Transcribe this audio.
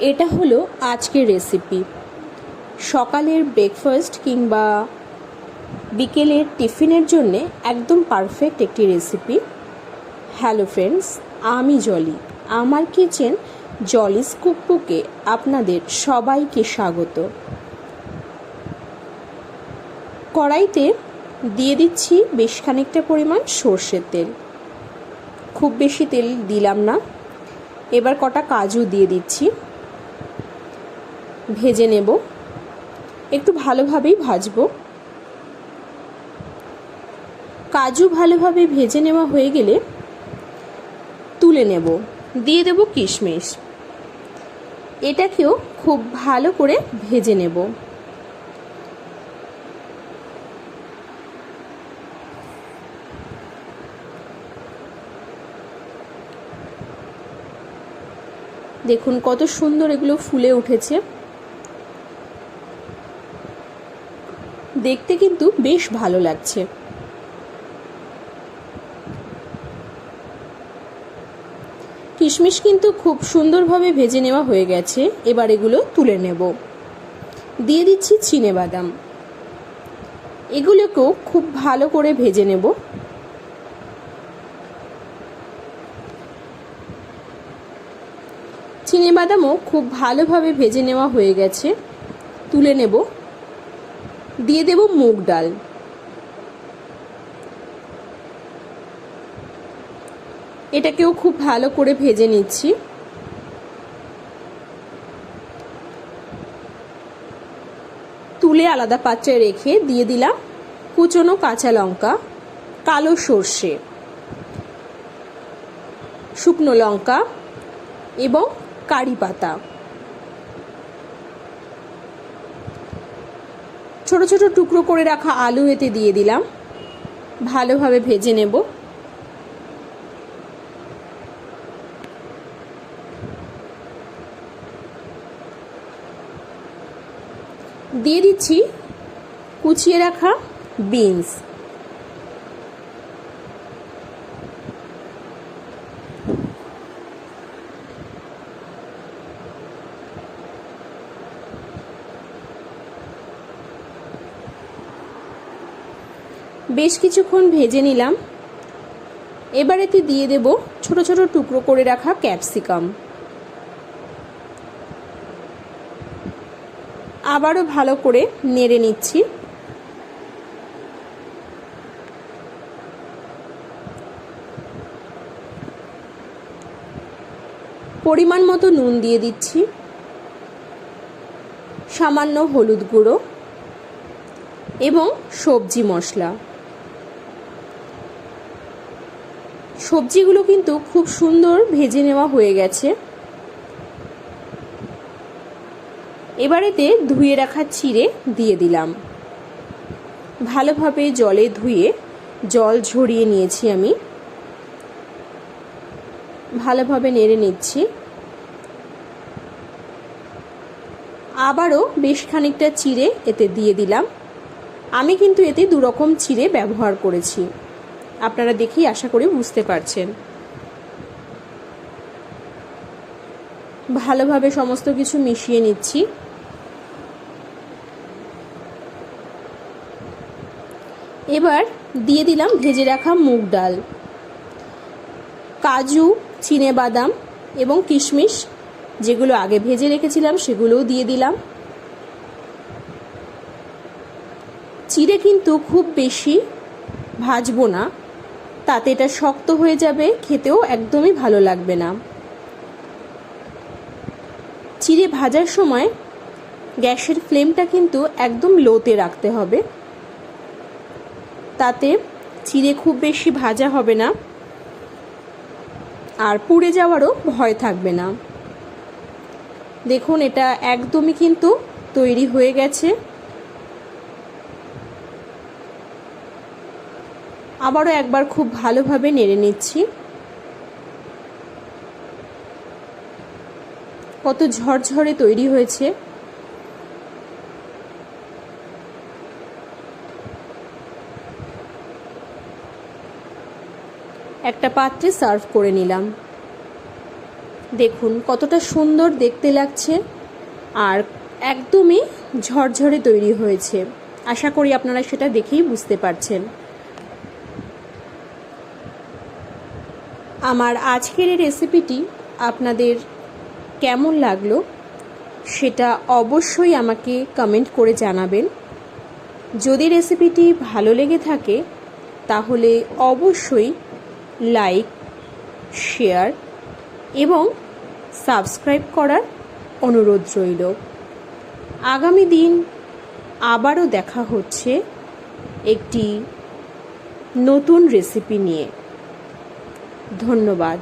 এটা হলো আজকের রেসিপি সকালের ব্রেকফাস্ট কিংবা বিকেলের টিফিনের জন্যে একদম পারফেক্ট একটি রেসিপি হ্যালো ফ্রেন্ডস আমি জলি আমার কিচেন জলিস কুকবুকে আপনাদের সবাইকে স্বাগত। কড়াইতে দিয়ে দিচ্ছি বেশ খানিকটা পরিমাণ সর্ষের তেল। খুব বেশি তেল দিলাম না। এবার কটা কাজু দিয়ে দিচ্ছি। ভেজে নেব। একটু ভালোভাবেই ভাজবো। কাজু ভালোভাবে ভেজে নেওয়া হয়ে গেলে তুলে নেব। দিয়ে দেব কিশমিশ। এটাকেও খুব ভালো করে ভেজে নেব। দেখুন কত সুন্দর এগুলো ফুলে উঠেছে। দেখতে কিন্তু বেশ ভালো লাগছে। কিশমিশ কিন্তু খুব সুন্দরভাবে ভেজে নেওয়া হয়ে গেছে, এবার এগুলো তুলে নেব। দিয়ে দিচ্ছি চিনে বাদাম। এগুলোকেও খুব ভালো করে ভেজে নেব। চিনে বাদামও খুব ভালোভাবে ভেজে নেওয়া হয়ে গেছে, তুলে নেব। দিয়ে দেব মুগ ডাল। এটাকেও খুব ভালো করে ভেজে নিচ্ছি। তুলে আলাদা পাত্রে রেখে দিয়ে দিলাম কুচনো কাঁচা লঙ্কা, কালো সর্ষে, শুকনো লঙ্কা এবং কারি পাতা। ছোট ছোট টুকরো করে রাখা আলু এতে দিয়ে দিলাম। ভালোভাবে ভেজে নেব। দিয়ে দিচ্ছি কুচিয়ে রাখা বিনস। বেশ কিছুক্ষণ ভেজে নিলাম। এবার এতে দিয়ে দেব ছোট ছোট টুকরো করে রাখা ক্যাপসিকাম। আবারও ভালো করে নেড়ে নিচ্ছি। পরিমাণ মতো নুন দিয়ে দিচ্ছি। সামান্য হলুদ গুঁড়ো এবং সবজি মশলা। সবজিগুলো কিন্তু খুব সুন্দর ভেজে নেওয়া হয়ে গেছে। এবারেতে ধুয়ে রাখা চিড়ে দিয়ে দিলাম। ভালোভাবে জলে ধুয়ে জল ঝরিয়ে নিয়েছি আমি। ভালোভাবে নেড়ে নিচ্ছি। আবারও বেশ খানিকটা চিড়ে এতে দিয়ে দিলাম। আমি কিন্তু এতে দুরকম চিড়ে ব্যবহার করেছি। আপনারা দেখেই আশা করি বুঝতে পারছেন। ভালোভাবে সমস্ত কিছু মিশিয়ে নিচ্ছি। এবার দিয়ে দিলাম ভেজে রাখা মুগ ডাল। কাজু, চিনে বাদাম এবং কিশমিশ যেগুলো আগে ভেজে রেখেছিলাম সেগুলোও দিয়ে দিলাম। চিড়ে কিন্তু খুব বেশি ভাজবো না। তাতে এটা শক্ত হয়ে যাবে, খেতেও একদমই ভালো লাগবে না। চিড়ে ভাজার সময় গ্যাসের ফ্লেমটা কিন্তু একদম লোতে রাখতে হবে। তাতে চিড়ে খুব বেশি ভাজা হবে না। আর পুড়ে যাওয়ারও ভয় থাকবে না। দেখুন, এটা একদমই কিন্তু তৈরি হয়ে গেছে। আবারও একবার খুব ভালোভাবে নেড়ে নিচ্ছি। কত ঝরঝরে তৈরি হয়েছে। একটা পাত্রে সার্ভ করে নিলাম। দেখুন কতটা সুন্দর দেখতে লাগছে আর একদমই ঝরঝরে তৈরি হয়েছে। আশা করি আপনারা সেটা দেখেই বুঝতে পারছেন। আমার আজকের এই রেসিপিটি আপনাদের কেমন লাগল সেটা অবশ্যই আমাকে কমেন্ট করে জানাবেন। যদি রেসিপিটি ভালো লেগে থাকে, তাহলে অবশ্যই লাইক শেয়ার এবং সাবস্ক্রাইব করার অনুরোধ রইল। আগামী দিন আবারও দেখা হচ্ছে একটি নতুন রেসিপি নিয়ে। ধন্যবাদ।